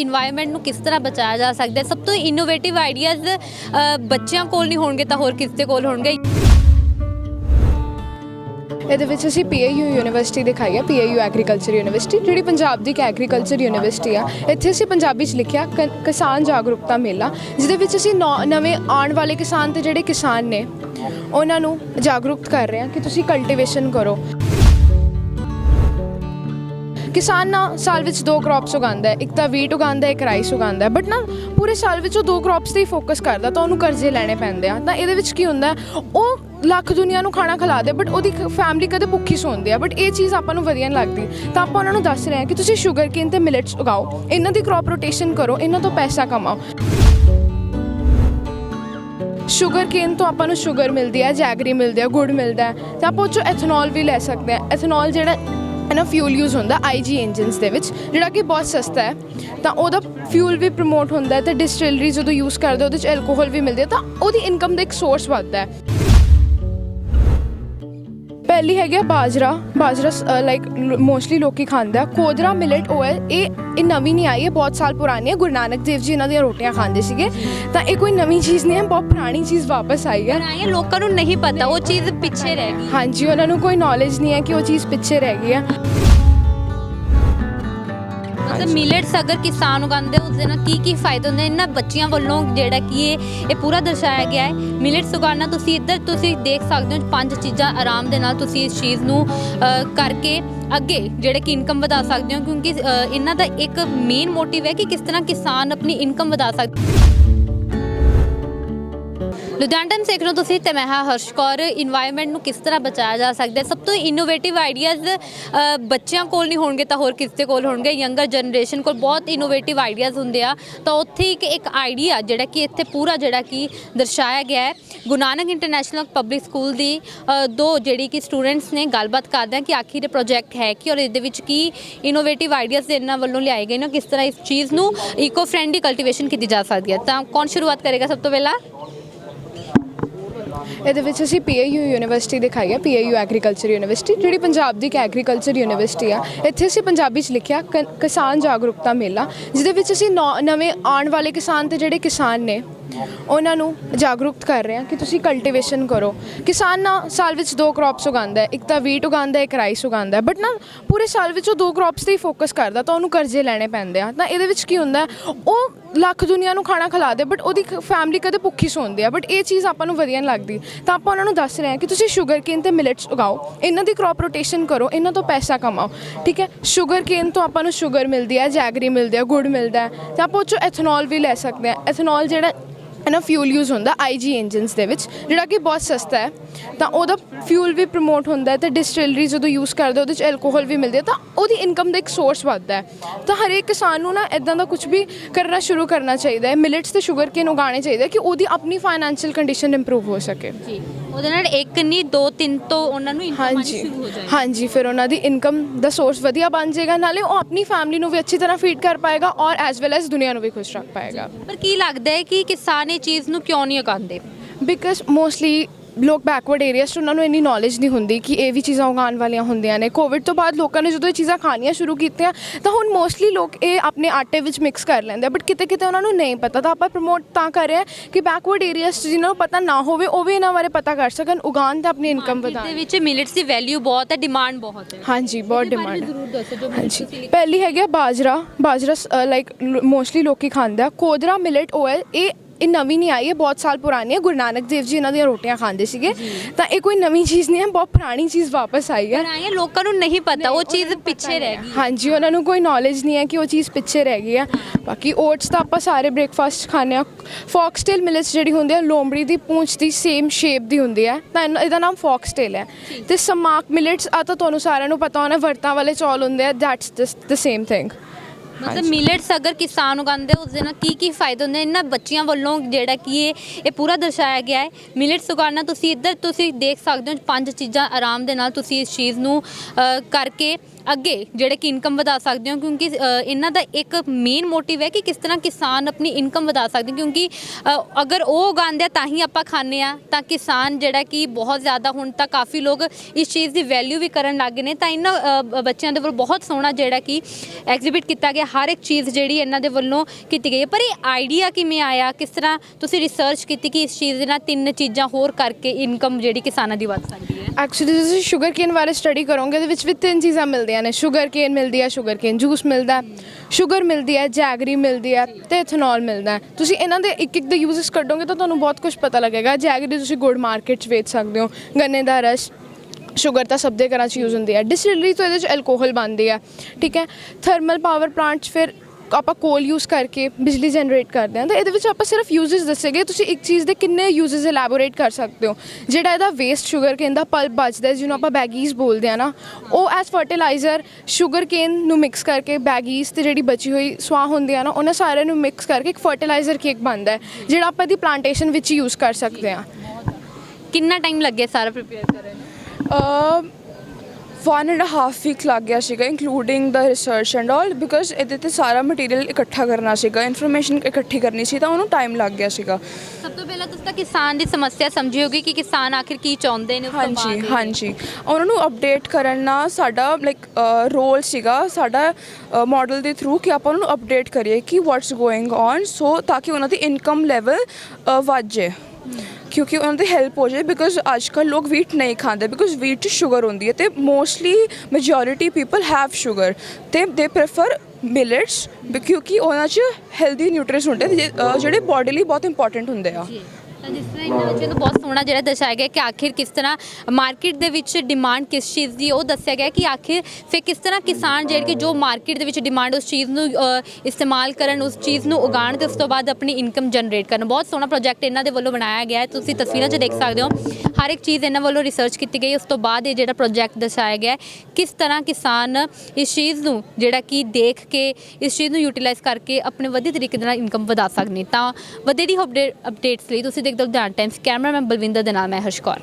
Environment ਨੂੰ ਕਿਸ ਤਰ੍ਹਾਂ ਬਚਾਇਆ ਜਾ ਸਕਦਾ ਹੈ? ਸਭ ਤੋਂ ਇਨੋਵੇਟਿਵ ਆਈਡੀਆਜ਼ ਬੱਚਿਆਂ ਕੋਲ ਨਹੀਂ ਹੋਣਗੇ ਤਾਂ ਹੋਰ ਕਿਸ ਦੇ ਕੋਲ ਹੋਣਗੇ? ਇਹਦੇ ਵਿੱਚ ਅਸੀਂ ਪੀਏਯੂ ਯੂਨੀਵਰਸਿਟੀ ਦਿਖਾਈ ਹੈ ਪੀਏਯੂ ਐਗਰੀਕਲਚਰ ਯੂਨੀਵਰਸਿਟੀ, ਜਿਹੜੀ ਪੰਜਾਬ ਦੀ ਇੱਕ ਐਗਰੀਕਲਚਰ ਯੂਨੀਵਰਸਿਟੀ ਆ। ਇੱਥੇ ਅਸੀਂ ਪੰਜਾਬੀ 'ਚ ਲਿਖਿਆ, ਕ- ਕਿਸਾਨ ਜਾਗਰੂਕਤਾ ਮੇਲਾ, ਜਿਹਦੇ ਵਿੱਚ ਅਸੀਂ ਨੌ- ਨਵੇਂ ਆਉਣ ਵਾਲੇ ਕਿਸਾਨ ਤੇ ਜਿਹੜੇ ਕਿਸਾਨ ਨੇ, ਉਹਨਾਂ ਨੂੰ ਜਾਗਰੂਕ ਕਰ ਰਹੇ ਹਾਂ ਕਿ ਤੁਸੀਂ ਕਲਟੀਵੇਸ਼ਨ ਕਰੋ। ਕਿਸਾਨ ਨਾ ਸਾਲ ਵਿੱਚ ਦੋ ਕ੍ਰੌਪਸ ਉਗਾਉਂਦਾ ਹੈ, ਇੱਕ ਤਾਂ ਵੀਟ ਉਗਾਉਂਦਾ ਹੈ, ਇੱਕ ਰਾਈਸ ਉਗਾਉਂਦਾ ਹੈ। ਬਟ ਨਾ ਪੂਰੇ ਸਾਲ ਵਿੱਚ ਉਹ ਦੋ ਕ੍ਰੌਪਸ ਤੇ ਹੀ ਫੋਕਸ ਕਰਦਾ, ਤਾਂ ਉਹਨੂੰ ਕਰਜ਼ੇ ਲੈਣੇ ਪੈਂਦੇ ਆ। ਤਾਂ ਇਹਦੇ ਵਿੱਚ ਕੀ ਹੁੰਦਾ ਉਹ ਲੱਖ ਦੁਨੀਆ ਨੂੰ ਖਾਣਾ ਖਿਲਾਦੇ ਬਟ ਉਹਦੀ ਫੈਮਿਲੀ ਕਦੇ ਭੁੱਖੀ ਸੌਂਦੀ ਆ। ਬਟ ਇਹ ਚੀਜ਼ ਆਪਾਂ ਨੂੰ ਵਧੀਆ ਨਹੀਂ ਲੱਗਦੀ। ਤਾਂ ਆਪਾਂ ਉਹਨਾਂ ਨੂੰ ਦੱਸ ਰਹੇ ਹਾਂ ਕਿ ਤੁਸੀਂ ਸ਼ੂਗਰ ਕੇਨ ਤੇ ਮਿਲਟਸ ਉਗਾਓ। ਇਹਨਾਂ ਦੀ ਕ੍ਰੌਪ ਰੋਟੇਸ਼ਨ ਕਰੋ, ਇਹਨਾਂ ਤੋਂ ਪੈਸਾ ਕਮਾਓ। ਸ਼ੂਗਰ ਕੇਨ ਤੋਂ ਆਪਾਂ ਨੂੰ ਸ਼ੂਗਰ ਮਿਲਦੀ ਹੈ ਜੈਗਰੀ ਮਿਲਦੀ ਹੈ, ਗੁੜ ਮਿਲਦਾ ਹੈ। ਤੇ ਆਪਾਂ ਉਹ 'ਚੋਂ ਐਥਨੋਲ ਵੀ ਲੈ ਸਕਦੇ ਹਾਂ। ਐਥਨੋਲ ਜਿਹੜਾ ਨਾ ਫਿਊਲ ਯੂਜ਼ ਹੁੰਦਾ ਆਈਜੀ ਇੰਜਨਸ ਦੇ ਵਿੱਚ, ਜਿਹੜਾ ਕਿ ਬਹੁਤ ਸਸਤਾ ਹੈ। ਤਾਂ ਉਹਦਾ ਫਿਊਲ ਵੀ ਪ੍ਰਮੋਟ ਹੁੰਦਾ ਹੈ ਤੇ ਡਿਸਟਿਲਰੀ ਜਦੋਂ ਯੂਜ਼ ਕਰਦੇ ਉਹਦੇ 'ਚ ਐਲਕੋਹਲ ਵੀ ਮਿਲਦੀ ਹੈ, ਤਾਂ ਉਹਦੀ ਇਨਕਮ ਦਾ ਇੱਕ ਸੋਰਸ ਵੱਧਦਾ ਹੈ। ਪਹਿਲੀ ਹੈਗੀ ਆ ਬਾਜਰਾ। ਬਾਜਰਾ ਲਾਈਕ ਮੋਸਟਲੀ ਲੋਕੀ ਖਾਂਦੇ ਆ। ਕੋਦਰਾ ਮਿਲਟ ਓਇਲ ਇਹ ਇਹ ਨਵੀਂ ਨਹੀਂ ਆਈ ਹੈ ਬਹੁਤ ਸਾਲ ਪੁਰਾਣੀ ਹੈ ਗੁਰੂ ਨਾਨਕ ਦੇਵ ਜੀ ਇਹਨਾਂ ਦੀਆਂ ਰੋਟੀਆਂ ਖਾਂਦੇ ਸੀਗੇ। ਤਾਂ ਇਹ ਕੋਈ ਨਵੀਂ ਚੀਜ਼ ਨਹੀਂ ਹੈ ਬਹੁਤ ਪੁਰਾਣੀ ਚੀਜ਼ ਵਾਪਸ ਆਈ ਹੈ ਪਰ ਆਏ ਲੋਕਾਂ ਨੂੰ ਨਹੀਂ ਪਤਾ ਉਹ ਚੀਜ਼ ਪਿੱਛੇ ਰਹਿ ਗਈ। ਹਾਂਜੀ ਉਹਨਾਂ ਨੂੰ ਕੋਈ ਨੌਲੇਜ ਨਹੀਂ ਹੈ ਕਿ ਉਹ ਚੀਜ਼ ਪਿੱਛੇ ਰਹਿ ਗਈ ਹੈ ਮਤਲਬ ਮਿਲਟਸ ਅਗਰ ਕਿਸਾਨ ਉਗਾਉਂਦੇ ਉਸ ਦੇ ਨਾਲ ਕੀ ਕੀ ਫਾਇਦੇ ਹੁੰਦੇ ਇਹਨਾਂ ਬੱਚਿਆਂ ਵੱਲੋਂ ਜਿਹੜਾ ਕਿ ਇਹ ਇਹ ਪੂਰਾ ਦਰਸਾਇਆ ਗਿਆ ਹੈ। ਮਿਲਟਸ ਉਗਾਉਣਾ ਤੁਸੀਂ ਇੱਧਰ ਤੁਸੀਂ ਦੇਖ ਸਕਦੇ ਹੋ ਪੰਜ ਚੀਜ਼ਾਂ ਆਰਾਮ ਦੇ ਨਾਲ ਤੁਸੀਂ ਇਸ ਚੀਜ਼ ਨੂੰ ਕਰਕੇ ਅੱਗੇ ਜਿਹੜੇ ਕਿ ਇਨਕਮ ਵਧਾ ਸਕਦੇ ਹੋ ਕਿਉਂਕਿ ਇਹਨਾਂ ਦਾ ਇੱਕ ਮੇਨ ਮੋਟਿਵ ਹੈ ਕਿ ਕਿਸ ਤਰ੍ਹਾਂ ਕਿਸਾਨ ਆਪਣੀ ਇਨਕਮ ਵਧਾ ਸਕਦੇ ਲੁਧਿਆਣਾ ਟਾਈਮਸ ਦੇਖ ਤੁਸੀਂ ਤੇ ਮੈਂ ਹਾਂ ਹਰਸ਼ ਕੌਰ ਇਨਵਾਇਰਨਮੈਂਟ ਨੂੰ ਕਿਸ ਤਰ੍ਹਾਂ ਬਚਾਇਆ ਜਾ ਸਕਦਾ ਸਭ ਤੋਂ ਇਨੋਵੇਟਿਵ ਆਈਡੀਆਜ਼ ਬੱਚਿਆਂ ਕੋਲ ਨਹੀਂ ਹੋਣਗੇ ਤਾਂ ਹੋਰ ਕਿਸੇ ਕੋਲ ਹੋਣਗੇ। ਯੰਗਰ ਜਨਰੇਸ਼ਨ ਕੋਲ ਬਹੁਤ ਇਨੋਵੇਟਿਵ ਆਈਡੀਆਜ਼ ਹੁੰਦੇ ਆ। ਤਾਂ ਉੱਥੇ ਇੱਕ ਇੱਕ ਆਈਡੀਆ ਜਿਹੜਾ ਕਿ ਇੱਥੇ ਪੂਰਾ ਜਿਹੜਾ ਕਿ ਦਰਸਾਇਆ ਗਿਆ ਹੈ। Guru Nanak international public school ਦੀ ਦੋ ਜਿਹੜੀ ਕਿ ਸਟੂਡੈਂਟਸ ਨੇ ਗੱਲਬਾਤ ਕਰਦੇ ਆ ਕਿ ਆਖਿਰ ਇਹ ਪ੍ਰੋਜੈਕਟ ਹੈ ਕਿ ਔਰ ਇਹਦੇ ਵਿੱਚ ਕੀ ਇਨੋਵੇਟਿਵ ਆਈਡੀਆਜ਼ ਇਹਨਾਂ ਵੱਲੋਂ ਲਿਆਏ ਗਏ ਨੇ ਕਿਸ ਤਰ੍ਹਾਂ ਇਸ ਚੀਜ਼ ਨੂੰ ਇਕੋ ਫ੍ਰੈਂਡਲੀ ਕਲਟੀਵੇਸ਼ਨ ਕੀਤੀ ਜਾ ਸਕਦੀ ਹੈ। ਤਾਂ ਕੌਣ ਸ਼ੁਰੂਆਤ ਕਰੇਗਾ ਸਭ ਤੋਂ ਪਹਿਲਾਂ? ਇਹਦੇ ਵਿੱਚ ਅਸੀਂ ਪੀਏਯੂ ਯੂਨੀਵਰਸਿਟੀ ਦਿਖਾਈ ਹੈ ਪੀਏਯੂ ਐਗਰੀਕਲਚਰ ਯੂਨੀਵਰਸਿਟੀ ਜਿਹੜੀ ਪੰਜਾਬ ਦੀ ਇੱਕ ਐਗਰੀਕਲਚਰ ਯੂਨੀਵਰਸਿਟੀ ਆ। ਇੱਥੇ ਅਸੀਂ ਪੰਜਾਬੀ 'ਚ ਲਿਖਿਆ ਕ- ਕਿਸਾਨ ਜਾਗਰੂਕਤਾ ਮੇਲਾ ਜਿਹਦੇ ਵਿੱਚ ਅਸੀਂ ਨੌ- ਨਵੇਂ ਆਉਣ ਵਾਲੇ ਕਿਸਾਨ ਤੇ ਜਿਹੜੇ ਕਿਸਾਨ ਨੇ ਉਹਨਾਂ ਨੂੰ ਜਾਗਰੂਕ ਕਰ ਰਹੇ ਹਾਂ ਕਿ ਤੁਸੀਂ ਕਲਟੀਵੇਸ਼ਨ ਕਰੋ। ਕਿਸਾਨ ਨਾ ਸਾਲ ਵਿੱਚ ਦੋ ਕ੍ਰੌਪਸ ਉਗਾਉਂਦਾ ਹੈ ਇੱਕ ਤਾਂ ਵੀਟ ਉਗਾਉਂਦਾ ਹੈ ਇੱਕ ਰਾਈਸ ਉਗਾਉਂਦਾ ਹੈ ਬਟ ਨਾ ਪੂਰੇ ਸਾਲ ਵਿੱਚ ਉਹ ਦੋ ਕ੍ਰੌਪਸ ਤੇ ਹੀ ਫੋਕਸ ਕਰਦਾ ਤਾਂ ਉਹਨੂੰ ਕਰਜ਼ੇ ਲੈਣੇ ਪੈਂਦੇ ਆ। ਤਾਂ ਇਹਦੇ ਵਿੱਚ ਕੀ ਹੁੰਦਾ ਹੈ, ਉਹ ਲੱਖ ਦੁਨੀਆ ਨੂੰ ਖਾਣਾ ਖਿਲਾ ਦੇ ਬਟ ਉਹਦੀ ਫੈਮਿਲੀ ਕਦੇ ਭੁੱਖੀ ਸੌਂਦੀ ਆ ਬਟ ਇਹ ਚੀਜ਼ ਆਪਾਂ ਨੂੰ ਵਧੀਆ ਨਹੀਂ ਲੱਗਦੀ। ਤਾਂ ਆਪਾਂ ਉਹਨਾਂ ਨੂੰ ਦੱਸ ਰਹੇ ਹਾਂ ਕਿ ਤੁਸੀਂ ਸ਼ੂਗਰ ਕੇਨ ਤੇ ਮਿਲਟਸ ਉਗਾਓ, ਇਹਨਾਂ ਦੀ ਕ੍ਰੌਪ ਰੋਟੇਸ਼ਨ ਕਰੋ, ਇਹਨਾਂ ਤੋਂ ਪੈਸਾ ਕਮਾਓ, ਠੀਕ ਹੈ? ਸ਼ੂਗਰ ਕੇਨ ਤੋਂ ਆਪਾਂ ਨੂੰ ਸ਼ੂਗਰ ਮਿਲਦੀ ਹੈ ਜੈਗਰੀ ਮਿਲਦੀ ਹੈ, ਗੁੜ ਮਿਲਦਾ ਹੈ, ਤੇ ਆਪਾਂ ਉਹ 'ਚੋਂ ਐਥਨੋਲ ਵੀ ਲੈ ਸਕਦੇ ਹਾਂ। ਐਥਨੋਲ ਜਿਹੜਾ ਹੈ ਨਾ ਫਿਊਲ ਯੂਜ਼ ਹੁੰਦਾ ਆਈਜੀ ਇੰਜਨਸ ਦੇ ਵਿੱਚ, ਜਿਹੜਾ ਕਿ ਬਹੁਤ ਸਸਤਾ ਹੈ। ਤਾਂ ਉਹਦਾ ਫਿਊਲ ਵੀ ਪ੍ਰਮੋਟ ਹੁੰਦਾ ਹੈ ਤੇ ਡਿਸਟਿਲਰੀ ਜਦੋਂ ਯੂਜ਼ ਕਰਦੇ ਉਹਦੇ 'ਚ ਐਲਕੋਹਲ ਵੀ ਮਿਲਦੀ ਹੈ, ਤਾਂ ਉਹਦੀ ਇਨਕਮ ਦਾ ਇੱਕ ਸੋਰਸ ਵੱਧਦਾ ਹੈ। ਤਾਂ ਹਰੇਕ ਕਿਸਾਨ ਨੂੰ ਨਾ ਇਦਾਂ ਦਾ ਕੁਝ ਵੀ ਕਰਨਾ ਸ਼ੁਰੂ ਕਰਨਾ ਚਾਹੀਦਾ ਹੈ। ਮਿਲਟਸ ਤੇ ਸ਼ੂਗਰ ਕੇਨ ਉਗਾਉਣੇ ਚਾਹੀਦੇ ਕਿ ਉਹਦੀ ਆਪਣੀ ਫਾਈਨੈਂਸ਼ੀਅਲ ਕੰਡੀਸ਼ਨ ਇੰਪਰੂਵ ਹੋ ਸਕੇ। ਜੀ। ਉਹਦੇ ਨਾਲ ਇੱਕ ਨਹੀਂ ਦੋ ਤਿੰਨ ਤੋਂ ਉਹਨਾਂ ਨੂੰ ਇਨਕਮ ਆਣੀ ਹਾਂਜੀ। ਸ਼ੁਰੂ ਹੋ ਜਾਏਗੀ। ਹਾਂਜੀ ਫਿਰ ਉਹਨਾਂ ਦੀ ਇਨਕਮ ਦਾ ਸੋਰਸ ਵਧੀਆ ਬਣ ਜਾਏਗਾ ਨਾਲੇ ਉਹ ਆਪਣੀ ਫੈਮਿਲੀ ਨੂੰ ਵੀ ਅੱਛੀ ਤਰ੍ਹਾਂ ਫੀਡ ਕਰ ਪਾਏਗਾ ਔਰ ਐਸ ਵੈਲ ਐਸ ਦੁਨੀਆ ਨੂੰ ਵੀ ਖੁਸ਼ ਰੱਖ ਪਾਏਗਾ। ਪਰ ਕੀ ਲੱਗਦਾ ਹੈ ਕਿ ਕਿਸਾਨ ਇਹ ਚੀਜ਼ ਨੂੰ ਕਿਉਂ ਨਹੀਂ ਉਗਾਉਂਦੇ? ਬਿਕਾਜ਼ ਮੋਸਟਲੀ ਲੋਕ ਬੈਕਵਰਡ ਏਰੀਆਸ 'ਚ ਉਹਨਾਂ ਨੂੰ ਇੰਨੀ ਨੌਲੇਜ ਨਹੀਂ ਹੁੰਦੀ ਕਿ ਇਹ ਵੀ ਚੀਜ਼ਾਂ ਉਗਾਉਣ ਵਾਲੀਆਂ ਹੁੰਦੀਆਂ ਨੇ। ਕੋਵਿਡ ਤੋਂ ਬਾਅਦ ਲੋਕਾਂ ਨੇ ਜਦੋਂ ਇਹ ਚੀਜ਼ਾਂ ਖਾਣੀਆਂ ਸ਼ੁਰੂ ਕੀਤੀਆਂ ਤਾਂ ਹੁਣ ਮੋਸਟਲੀ ਲੋਕ ਇਹ ਆਪਣੇ ਆਟੇ ਵਿੱਚ ਮਿਕਸ ਕਰ ਲੈਂਦੇ ਆ। ਬਟ ਕਿਤੇ ਕਿਤੇ ਉਹਨਾਂ ਨੂੰ ਨਹੀਂ ਪਤਾ ਤਾਂ ਆਪਾਂ ਪ੍ਰਮੋਟ ਤਾਂ ਕਰ ਰਹੇ ਹਾਂ ਕਿ ਬੈਕਵਰਡ ਏਰੀਆਸ 'ਚ ਜਿਨ੍ਹਾਂ ਨੂੰ ਪਤਾ ਨਾ ਹੋਵੇ ਉਹ ਵੀ ਇਹਨਾਂ ਬਾਰੇ ਪਤਾ ਕਰ ਸਕਣ ਉਗਾਉਣ ਤੇ ਆਪਣੀ ਇਨਕਮ ਵਧਾਉਣ। ਦੇ ਵਿੱਚ ਮਿਲਟਸ ਦੀ ਵੈਲਿਊ ਬਹੁਤ ਹੈ ਡਿਮਾਂਡ ਬਹੁਤ ਹੈ। ਹਾਂਜੀ ਬਹੁਤ ਡਿਮਾਂਡ ਜ਼ਰੂਰ ਦੱਸੋ ਜੋ ਹਾਂਜੀ। ਤੁਸੀਂ ਪਹਿਲੀ ਹੈਗੀ ਆ ਬਾਜਰਾ। ਬਾਜਰਾ ਲਾਈਕ ਮੋਸਟਲੀ ਲੋਕੀ ਖਾਂਦੇ ਆ। ਕੋਦਰਾ ਮਿਲਟ ਓਇਲ ਇਹ ਇਹ ਨਵੀਂ ਨਹੀਂ ਆਈ ਹੈ ਬਹੁਤ ਸਾਲ ਪੁਰਾਣੀ ਹੈ। ਗੁਰੂ ਨਾਨਕ ਦੇਵ ਜੀ ਇਹਨਾਂ ਦੀਆਂ ਰੋਟੀਆਂ ਖਾਂਦੇ ਸੀਗੇ। ਤਾਂ ਇਹ ਕੋਈ ਨਵੀਂ ਚੀਜ਼ ਨਹੀਂ ਹੈ ਬਹੁਤ ਪੁਰਾਣੀ ਚੀਜ਼ ਵਾਪਸ ਆਈ ਹੈ। ਪਰ ਆਏ ਲੋਕਾਂ ਨੂੰ ਨਹੀਂ ਪਤਾ ਉਹ ਚੀਜ਼ ਪਿੱਛੇ ਰਹਿ ਗਈ। ਹਾਂਜੀ ਉਹਨਾਂ ਨੂੰ ਕੋਈ ਨੌਲੇਜ ਨਹੀਂ ਹੈ ਕਿ ਉਹ ਚੀਜ਼ ਪਿੱਛੇ ਰਹਿ ਗਈ ਹੈ। ਬਾਕੀ ਓਟਸ ਤਾਂ ਆਪਾਂ ਸਾਰੇ ਬ੍ਰੇਕਫਾਸਟ ਖਾਂਦੇ ਆ ਫੌਕਸਟੇਲ ਮਿਲਟਸ ਜਿਹੜੀ ਹੁੰਦੀ ਹੈ ਲੋਮੜੀ ਦੀ ਪੂੰਛ ਦੀ ਸੇਮ ਸ਼ੇਪ ਦੀ ਹੁੰਦੀ ਹੈ। ਤਾਂ ਇਹਨ- ਇਹਦਾ ਨਾਮ ਫੌਕਸਟੇਲ ਹੈ। ਤੇ ਸਮਾਕ ਮਿਲਟਸ ਆ ਤਾਂ ਤੁਹਾਨੂੰ ਸਾਰਿਆਂ ਨੂੰ ਪਤਾ ਹੋਣਾ ਵਰਤਾਂ ਵਾਲੇ ਚੌਲ ਹੁੰਦੇ ਆ that's just the same thing ਮਤਲਬ ਮਿਲਟਸ ਅਗਰ ਕਿਸਾਨ ਉਗਾਉਂਦੇ ਉਸ ਦੇ ਨਾਲ ਕੀ ਕੀ ਫਾਇਦੇ ਹੁੰਦੇ? ਇਹਨਾਂ ਬੱਚਿਆਂ ਵੱਲੋਂ ਜਿਹੜਾ ਕਿ ਇਹ ਇਹ ਪੂਰਾ ਦਰਸਾਇਆ ਗਿਆ ਹੈ। ਮਿਲਟਸ ਉਗਾਉਣਾ ਤੁਸੀਂ ਇੱਧਰ ਤੁਸੀਂ ਦੇਖ ਸਕਦੇ ਹੋ ਪੰਜ ਚੀਜ਼ਾਂ ਆਰਾਮ ਦੇ ਨਾਲ ਤੁਸੀਂ ਇਸ ਚੀਜ਼ ਨੂੰ ਅ, ਕਰਕੇ ਅੱਗੇ ਜਿਹੜੇ ਕਿ ਇਨਕਮ ਵਧਾ ਸਕਦੇ ਹੋ ਕਿਉਂਕਿ ਅ, ਇਹਨਾਂ ਦਾ ਇੱਕ ਮੇਨ ਮੋਟਿਵ ਹੈ ਕਿ ਕਿਸ ਤਰ੍ਹਾਂ ਕਿਸਾਨ ਆਪਣੀ ਇਨਕਮ ਵਧਾ ਸਕਦੇ ਹੋ ਕਿਉਂਕਿ ਅ, ਅਗਰ ਉਹ ਉਗਾਉਂਦੇ ਆ ਤਾਂ ਹੀ ਆਪਾਂ ਖਾਂਦੇ ਆ ਤਾਂ ਕਿਸਾਨ ਜਿਹੜਾ ਕਿ ਬਹੁਤ ਜ਼ਿਆਦਾ ਹੁਣ ਤਾਂ ਕਾਫੀ ਲੋਕ ਇਸ ਚੀਜ਼ ਦੀ ਵੈਲਿਊ ਵੀ ਕਰਨ ਲੱਗ ਗਏ ਨੇ। ਤਾਂ ਇਹਨਾਂ ਅ, ਬ- ਬੱਚਿਆਂ ਦੇ ਵੱਲੋਂ ਬਹੁਤ ਸੋਹਣਾ ਜਿਹੜਾ ਕਿ ਐਗਜ਼ੀਬਿਟ ਕੀਤਾ ਗਿਆ। ਹਰ ਇੱਕ ਚੀਜ਼ ਜਿਹੜੀ ਇਹਨਾਂ ਦੇ ਵੱਲੋਂ ਕੀਤੀ ਗਈ ਹੈ। ਪਰ ਇਹ ਆਈਡੀਆ ਕਿਵੇਂ ਆਇਆ? ਕਿਸ ਤਰ੍ਹਾਂ ਤੁਸੀਂ ਰਿਸਰਚ ਕੀਤੀ ਕਿ ਇਸ ਚੀਜ਼ ਦੇ ਨਾਲ ਤਿੰਨ ਚੀਜ਼ਾਂ ਹੋਰ ਕਰਕੇ ਇਨਕਮ ਜਿਹੜੀ ਕਿਸਾਨਾਂ ਦੀ ਵੱਧ ਸਕਦੀ ਹੈ? ਐਕਚੁਅਲੀ ਤੁਸੀਂ ਸ਼ੂਗਰ ਕੇਨ ਬਾਰੇ ਸਟੱਡੀ ਕਰੋਗੇ, ਉਹਦੇ ਵਿੱਚ ਵੀ ਤਿੰਨ ਚੀਜ਼ਾਂ ਮਿਲਦੀਆਂ ਨੇ। ਸ਼ੂਗਰ ਕੇਨ ਮਿਲਦੀ ਹੈ ਸ਼ੂਗਰ ਕੇਨ ਜੂਸ ਮਿਲਦਾ ਸ਼ੂਗਰ ਮਿਲਦੀ ਹੈ ਜੈਗਰੀ ਮਿਲਦੀ ਹੈ ਤੇ ਇਥਨੋਲ ਮਿਲਦਾ ਤੁਸੀਂ ਇਹਨਾਂ ਦੇ ਇੱਕ ਇੱਕ ਦੇ ਯੂਜ਼ਸ ਕੱਢੋਗੇ ਤਾਂ ਤੁਹਾਨੂੰ ਬਹੁਤ ਕੁਝ ਪਤਾ ਲੱਗੇਗਾ। ਜੈਗਰੀ ਤੁਸੀਂ ਗੁੜ ਮਾਰਕੀਟ 'ਚ ਵੇਚ ਸਕਦੇ ਹੋ, ਗੰਨੇ ਦਾ ਰਸ ਸ਼ੂਗਰ ਤਾਂ ਸਭ ਦੇ ਘਰਾਂ 'ਚ ਯੂਜ਼ ਹੁੰਦੀ ਹੈ। ਡਿਸਟਿਲਰੀ ਤੋਂ ਇਹਦੇ 'ਚ ਐਲਕੋਹਲ ਬਣਦੀ ਹੈ, ਠੀਕ ਹੈ? ਥਰਮਲ ਪਾਵਰ ਪਲਾਂਟ 'ਚ ਫਿਰ ਆਪਾਂ ਕੋਲ ਯੂਜ਼ ਕਰਕੇ ਬਿਜਲੀ ਜਨਰੇਟ ਕਰਦੇ ਹਾਂ। ਤਾਂ ਇਹਦੇ ਵਿੱਚ ਆਪਾਂ ਸਿਰਫ ਯੂਜ਼ਸ ਦੱਸੇਗੇ, ਤੁਸੀਂ ਇੱਕ ਚੀਜ਼ ਦੇ ਕਿੰਨੇ ਯੂਜ਼ਸ ਇਲੈਬੋਰੇਟ ਕਰ ਸਕਦੇ ਹੋ। ਜਿਹੜਾ ਇਹਦਾ ਵੇਸਟ ਸ਼ੂਗਰ ਕੇਨ ਦਾ ਪਲਪ ਬਚਦਾ ਜਿਹਨੂੰ ਆਪਾਂ ਬੈਗੀਜ਼ ਬੋਲਦੇ ਆ ਨਾ, ਉਹ ਐਸ ਫਰਟੀਲਾਈਜ਼ਰ ਸ਼ੂਗਰ ਕੇਨ ਨੂੰ ਮਿਕਸ ਕਰਕੇ ਬੈਗੀਜ਼ ਤੇ ਜਿਹੜੀ ਬਚੀ ਹੋਈ ਸਵਾਹ ਹੁੰਦੀ ਆ ਨਾ, ਉਹਨਾਂ ਸਾਰਿਆਂ ਨੂੰ ਮਿਕਸ ਕਰਕੇ ਇੱਕ ਫਰਟੀਲਾਈਜ਼ਰ ਕੇਕ ਬਣਦਾ ਹੈ, ਜਿਹੜਾ ਆਪਾਂ ਦੀ ਪਲਾਂਟੇਸ਼ਨ ਵਿੱਚ ਯੂਜ਼ ਕਰ ਸਕਦੇ ਹਾਂ। ਕਿੰਨਾ ਟਾਈਮ ਲੱਗੇ ਸਾਰਾ ਪ੍ਰਿਪੇਅਰ ਕਰਨ ਵਨ ਐਂਡ ਹਾਫ ਵੀਕ ਲੱਗ ਗਿਆ ਸੀਗਾ ਇਨਕਲੂਡਿੰਗ ਦਾ ਰਿਸਰਚ ਐਂਡ ਆਲ ਬਿਕਾਜ਼ ਇਹਦੇ ਤੇ ਸਾਰਾ ਮਟੀਰੀਅਲ ਇਕੱਠਾ ਕਰਨਾ ਸੀਗਾ ਇਨਫੋਰਮੇਸ਼ਨ ਇਕੱਠੀ ਕਰਨੀ ਸੀ ਤਾਂ ਉਹਨੂੰ ਟਾਈਮ ਲੱਗ ਗਿਆ ਸੀਗਾ। ਸਭ ਤੋਂ ਪਹਿਲਾਂ ਤੁਸੀਂ ਤਾਂ ਕਿਸਾਨ ਦੀ ਸਮੱਸਿਆ ਸਮਝੀ ਹੋਗੀ ਕਿ ਕਿਸਾਨ ਆਖਿਰ ਕੀ ਚਾਹੁੰਦੇ ਨੇ ਉਸ ਤੋਂ ਹਾਂਜੀ ਬਾਅਦ ਹਾਂਜੀ। ਉਹਨਾਂ ਨੂੰ ਅਪਡੇਟ ਕਰਨਾ ਸਾਡਾ ਲਾਈਕ ਰੋਲ ਸੀਗਾ ਸਾਡਾ ਮਾਡਲ ਦੇ ਥਰੂ ਕਿ ਆਪਾਂ ਉਹਨਾਂ ਨੂੰ ਅਪਡੇਟ ਕਰੀਏ ਕਿ ਵਾਟਸ ਗੋਇੰਗ ਔਨ ਸੋ ਤਾਂ ਕਿ ਉਹਨਾਂ ਦੀ ਇਨਕਮ ਲੈਵਲ ਵੱਧ ਜਾਏ। ਕਿਉਂਕਿ ਉਹਨਾਂ ਦੀ ਹੈਲਪ ਹੋ ਜਾਏ ਬਿਕਾਜ਼ ਅੱਜ ਕੱਲ੍ਹ ਲੋਕ ਵੀਟ ਨਹੀਂ ਖਾਂਦੇ ਬਿਕਾਜ਼ ਵੀਟ 'ਚ ਸ਼ੂਗਰ ਹੁੰਦੀ ਹੈ ਤੇ mostly majority people have sugar ਤੇ ਦੇ ਪ੍ਰੈਫਰ ਮਿਲਟਸ ਕਿਉਂਕਿ ਉਹਨਾਂ 'ਚ ਹੈਲਦੀ ਨਿਊਟ੍ਰੀਐਂਟਸ ਹੁੰਦੇ ਜਿਹੜੇ ਬਾਡੀ ਲਈ ਬਹੁਤ ਇੰਪੋਰਟੈਂਟ ਹੁੰਦੇ ਆ। ਤਾਂ ਜਿਸ ਤਰ੍ਹਾਂ ਇਹਨਾਂ ਵਿੱਚ ਨੂੰ ਬਹੁਤ ਸੋਹਣਾ ਜਿਹੜਾ ਦਰਸਾਇਆ ਗਿਆ ਕਿ ਆਖਿਰ ਕਿਸ ਤਰ੍ਹਾਂ ਮਾਰਕੀਟ ਦੇ ਵਿੱਚ ਡਿਮਾਂਡ ਕਿਸ ਚੀਜ਼ ਦੀ ਉਹ ਦੱਸਿਆ ਗਿਆ ਕਿ ਆਖਿਰ ਫਿਰ ਕਿਸ ਤਰ੍ਹਾਂ ਕਿਸਾਨ ਜਿਹੜੇ ਕਿ ਜੋ ਮਾਰਕੀਟ ਦੇ ਵਿੱਚ ਡਿਮਾਂਡ ਉਸ ਚੀਜ਼ ਨੂੰ ਅ, ਇਸਤੇਮਾਲ ਕਰਨ ਉਸ ਚੀਜ਼ ਨੂੰ ਉਗਾਉਣ ਤੇ ਉਸ ਤੋਂ ਬਾਅਦ ਆਪਣੀ ਇਨਕਮ ਜਨਰੇਟ ਕਰਨ। ਬਹੁਤ ਸੋਹਣਾ ਪ੍ਰੋਜੈਕਟ ਇਹਨਾਂ ਦੇ ਵੱਲੋਂ ਬਣਾਇਆ ਗਿਆ ਹੈ। ਤੁਸੀਂ ਤਸਵੀਰਾਂ 'ਚ ਦੇਖ ਸਕਦੇ ਹੋ। ਹਰ ਇੱਕ ਚੀਜ਼ ਇਹਨਾਂ ਵੱਲੋਂ ਰਿਸਰਚ ਕੀਤੀ ਗਈ, ਉਸ ਤੋਂ ਬਾਅਦ ਇਹ ਜਿਹੜਾ ਪ੍ਰੋਜੈਕਟ ਦਰਸਾਇਆ ਗਿਆ ਕਿਸ ਤਰ੍ਹਾਂ ਕਿਸਾਨ ਇਸ ਚੀਜ਼ ਨੂੰ ਜਿਹੜਾ ਕਿ ਦੇਖ ਕੇ, ਇਸ ਚੀਜ਼ ਨੂੰ ਯੂਟਿਲਾਈਜ਼ ਕਰਕੇ ਆਪਣੇ ਵਧੀਆ ਤਰੀਕੇ ਨਾਲ ਇਨਕਮ ਵਧਾ ਸਕਦੇ ਨੇ। ਤਾਂ ਵਧੇਰੀ ਅਪਡੇਟਸ ਲਈ ਤੁਸੀਂ ਦੇਖਦੇ ਹੋ ਧਿਆਨ ਟਾਈਮਸ ਕੈਮਰਾਮੈਨ ਬਲਵਿੰਦਰ ਦੇ ਨਾਲ ਮੈਂ ਹਰਸ਼ ਕੌਰ।